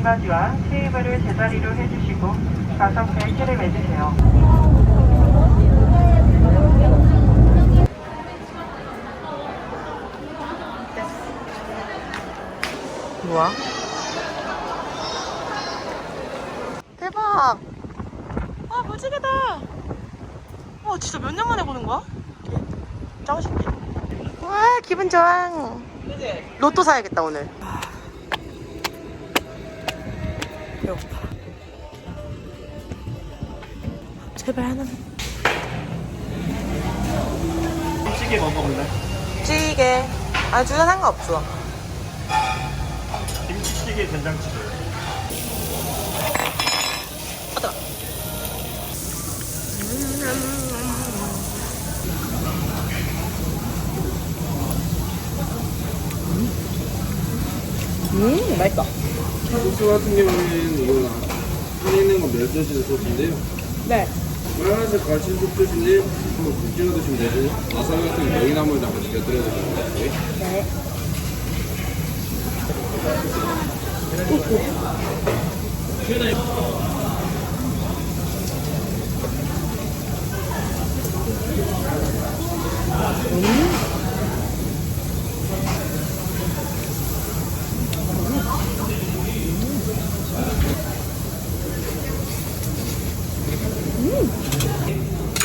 등받이와 테이블을 제자리로 해주시고 좌석 벨트를 매주세요. 뭐야? 대박! 아, 무지개다! 와, 진짜 몇 년 만에 보는 거야? 짱 신기해. 와, 기분 좋아. 로또 사야겠다, 오늘. 아. 배고파. 제발 하나만. 찌개 뭐 먹을래? 찌개. 아, 둘다 상관없어. 김치찌개 된장찌개 아. 음, 맛있다. 소스 같은 경우에는 이거 안에 있는 건 멸젓이 소스인데요. 네. 빨간색 갈치 소스인데 한번 국 찍어 드시면 되고 와사비 같은 거 여기나물도 한번 곁들여 드시면 돼요. 네.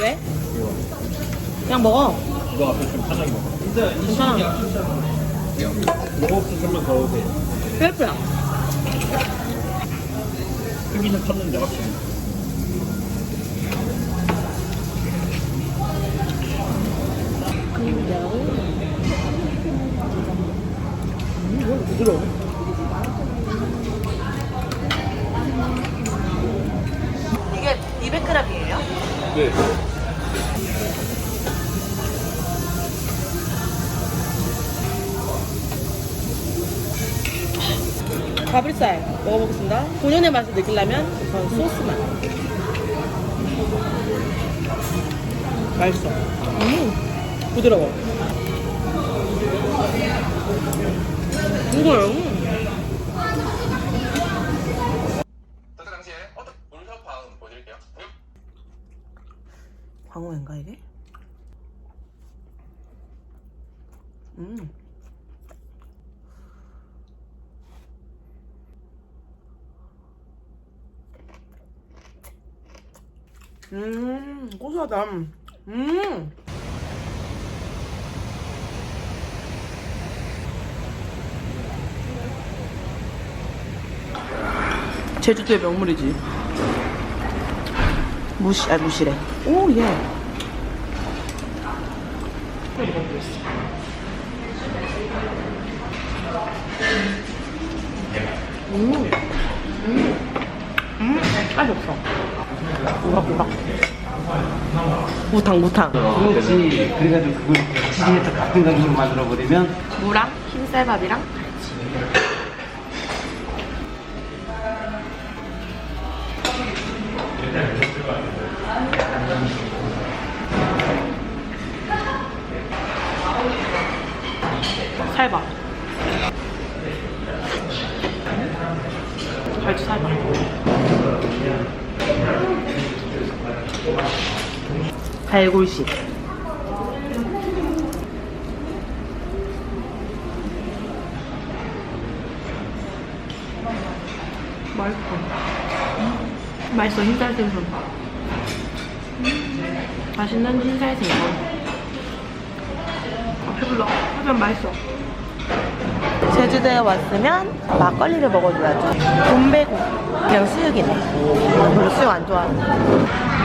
왜? 그냥 먹어. 이거 앞에 좀 편하게 먹어 괜찮아. 먹어 없으면 더 오세요 셀프야. 크기는 컸는데 확실히 부드러워. 가브리살 먹어보겠습니다. 본연의 맛을 느끼려면 우선 소스만. 맛있어. 음, 부드러워. 이거요. 그 보여드릴게요. 광어인가 이게? 음. 음, 고소하다. 음. 제주도의 명물이지. 무시, 아, 무시래. 오, 예. 음. 음. 음. 아주 없어. 우락우락. 무탕, 무탕. 그렇지. 그래가지고 그걸 같이 해서 같은 가격으로 만들어버리면 무랑 흰쌀밥이랑 갈골식 맛있어. 맛있어, 흰살 생선. 음, 맛있는 흰살 생선. 아, 배불러. 하지만 맛있어. 제주도에 왔으면 막걸리를 먹어줘야죠. 돈 빼고. 그냥 수육이네. 별로 수육 안 좋아하는데.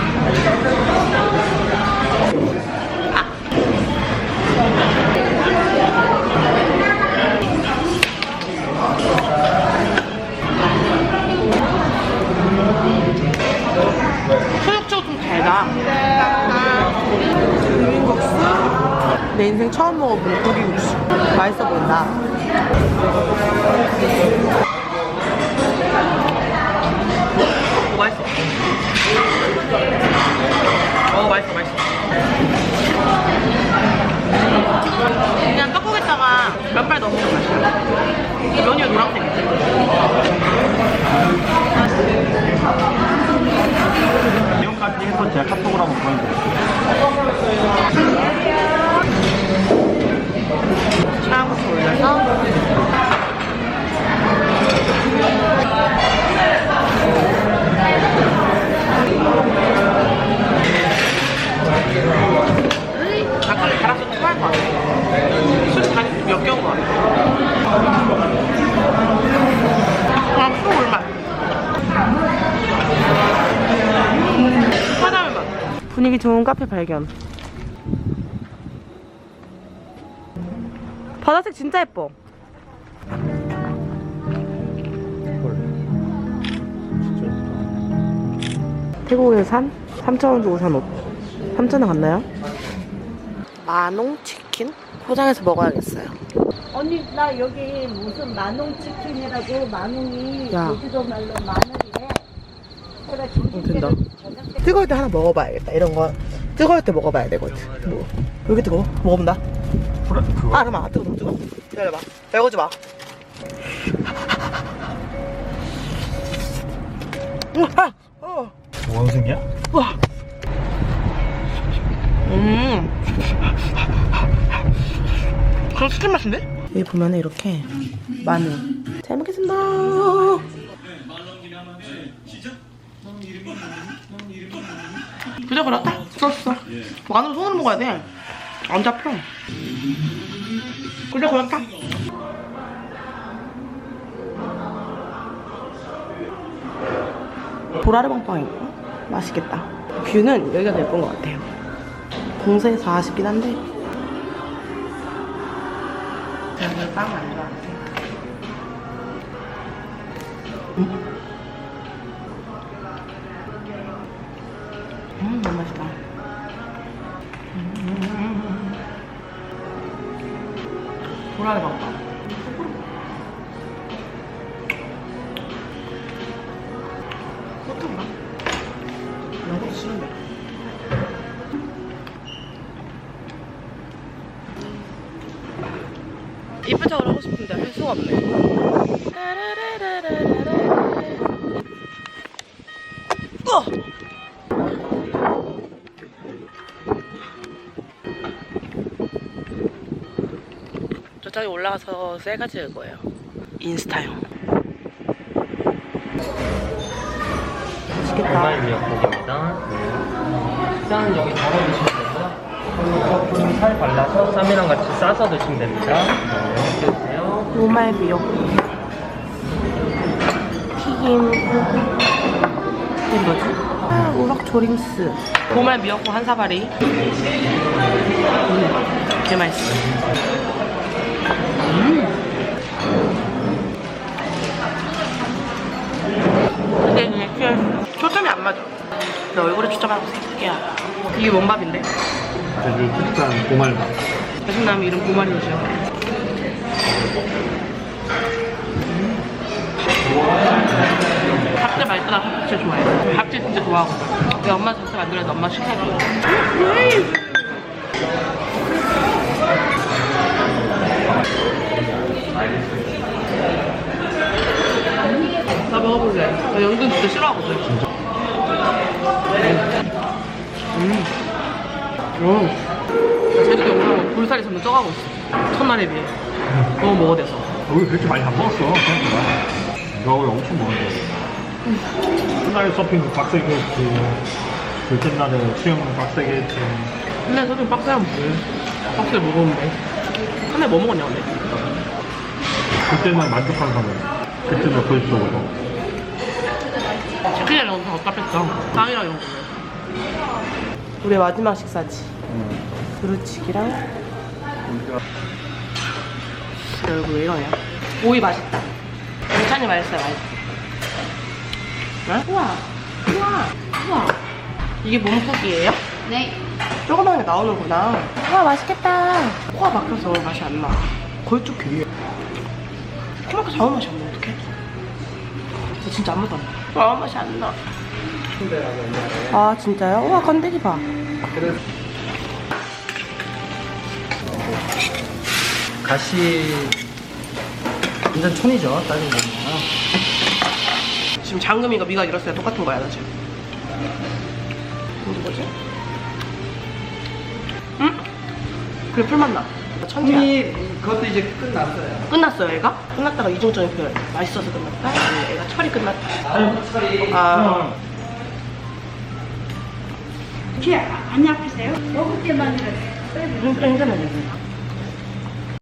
내 인생 처음 먹어본 고기국수. 맛있어 보인다. 오, 맛있어. 어, 맛있어, 맛있어. 그냥 떡국에다가 몇발 넣으면 맛이야. 면이 왜 노란색이지? 분위기 좋은 카페 발견. 바다색 진짜 예뻐. 태국의 산? 3,000원 주고 산 옷. 3,000원 갔나요? 마농 치킨? 포장해서 먹어야겠어요. 언니 나 여기 무슨 만홍 치킨이라고 만홍이 야. 제주도 말로 마늘 된다. 뜨거울 때 하나 먹어봐야겠다. 이런 거 뜨거울 때 먹어봐야 되거든. 뭐. 왜 이렇게 뜨거워? 먹어본다. 그래? 그거 아, 잠깐만. 아, 뜨거워, 뜨거워. 기다려봐. 배고지 마. 우와! 어. 원숭이야? 음. 그럼 치킨 맛인데? 여기 보면 이렇게 마늘. 잘 먹겠습니다. 그래 그렇다. 썼어. 마늘 손으로 먹어야 돼. 안 잡혀. 그래 그렇다. 보라르 빵빵 있고 맛있겠다. 뷰는 여기가 더 예쁜 것 같아요. 동세에서 아쉽긴 한데 저는 빵안 좋아하세요 음 보라를 먹어 소통가? 이거 싫은데 이쁜 척을 하고 싶은데 할 수가 없네. 어! 저쪽에 올라가서 셀카 찍을 거예요. 인스타용. 맛있겠다. 미역국입니다. 식사는 여기 바로 드시면 되고요. 거품 살 발라서 쌈이랑 같이 싸서 드시면 됩니다. 네, 이렇게 드세요. 노말 미역국. 튀김. 이게 뭐지? 아, 우럭 조림스. 노말 미역국 한 사발이. 음, 개 맛있어. 음. 근데 이게 초점이 안 맞아. 내 얼굴에 초점하고 새끼야. 이게 뭔 밥인데? 제주 특산 고말밥. 배신남 이름 고마리오죠. 밥대 말따라 밥대 좋아해. 밥대 진짜 좋아하고. 내 엄마 자체 만들어서 엄마 시켜줘. 나 나 연근 진짜 싫어하거든. 진짜? 음. 음. 제주도 오면 볼살이 점점 쪄가고 있어. 첫날에 비해. 너무 먹어대서. 여기 그렇게 많이 안 먹었어. 생각보다. 이거 엄청 먹었는데. 첫날에 서핑 빡세게 했지. 둘째 날에 수영 빡세게 했지. 근데 저좀 빡세면 뭐해? 빡세 먹었는데. 한날 뭐 먹었냐, 근데? 그때만 만족하는 사람. 그때만 도입적으로. 거다 깝했어. 빵이랑 이런 거. 우리의 마지막 식사지. 두루치기랑. 얼굴 왜 이러냐? 오이 맛있다. 괜찮이 맛있어요, 맛있어. 네? 우와, 우와, 우와. 이게 몸국이에요? 네. 조그만 게 나오는구나. 와 맛있겠다. 코가 막혀서 맛이 안 나. 걸쭉해. 코막혀 아무 맛이 안 나. 진짜 아무도 안 나. 아무 맛이 안 나. 아 진짜요? 와 건더기 봐. 가시 완전 촌이죠. 따지고 보면. 지금 장금이가 미가 잃었어요. 똑같은 거야 나 지금. 이게 뭐지? 그래 풀맛 나. 천지야. 이미 그것도 이제 끝났어요. 끝났어요 얘가? 끝났다가 이중적인 표현. 맛있어서 끝났다. 아니 애가 철이 끝났다. 아. 키안 아프세요? 먹을 때만 이렇게. 음, 괜찮아요.